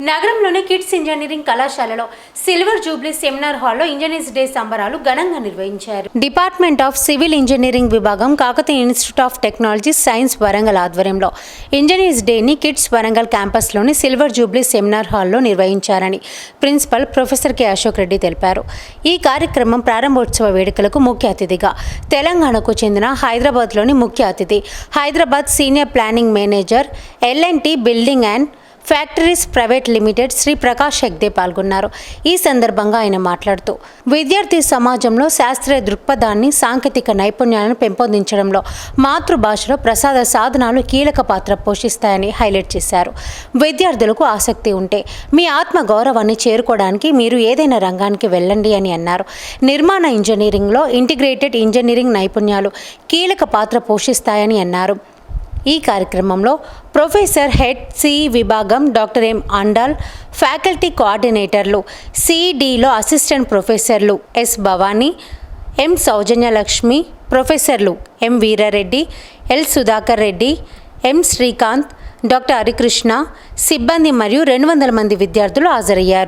నగరంలోని KITS engineering కళాశాలలో silver jubilee seminar హాల్లో ఇంజనీర్స్ డే సంబరాలు ఘనంగా నిర్వహించారు. డిపార్ట్మెంట్ ఆఫ్ సివిల్ ఇంజనీరింగ్ విభాగం Kakatiya institute of technology science Warangal ఆధ్వర్యంలో ఇంజనీర్స్ డేని కిడ్స్ వరంగల్ క్యాంపస్లోని సిల్వర్ జూబ్లీ సెమినార్ హాల్లో నిర్వహించారని principal professor K Ashok Reddy తెలిపారు. ఈ కార్యక్రమం ప్రారంభోత్సవ వేడుకలకు ముఖ్య అతిథిగా తెలంగాణకు చెందిన హైదరాబాద్లోని ముఖ్య అతిథి Hyderabad senior planning manager LNT building and factories private limited Shri Prakash Hegde పాల్గొన్నారు. ఈ సందర్భంగా ఆయన మాట్లాడుతూ విద్యార్థి సమాజంలో శాస్త్రీయ దృక్పథాన్ని సాంకేతిక నైపుణ్యాలను పెంపొందించడంలో మాతృభాషలో ప్రసాద సాధనాలు కీలక పాత్ర పోషిస్తాయని హైలైట్ చేశారు. విద్యార్థులకు ఆసక్తి ఉంటే మీ ఆత్మ గౌరవాన్ని చేరుకోవడానికి మీరు ఏదైనా రంగానికి వెళ్ళండి అని అన్నారు. నిర్మాణ ఇంజనీరింగ్లో ఇంటిగ్రేటెడ్ ఇంజనీరింగ్ నైపుణ్యాలు కీలక పాత్ర పోషిస్తాయని అన్నారు. ఈ కార్యక్రమంలో ప్రొఫెసర్ హెడ్ సి విభాగం డాక్టర్ ఎం అండాల్ ఫ్యాకల్టీ కోఆర్డినేటర్లు సిడిలో అసిస్టెంట్ ప్రొఫెసర్లు ఎస్ భవానీ ఎం సౌజన్యలక్ష్మి ప్రొఫెసర్లు M Veerareddy L Sudhakar Reddy M Srikanth doctor Harikrishna సిబ్బంది మరియు రెండు వందల మంది విద్యార్థులు హాజరయ్యారు.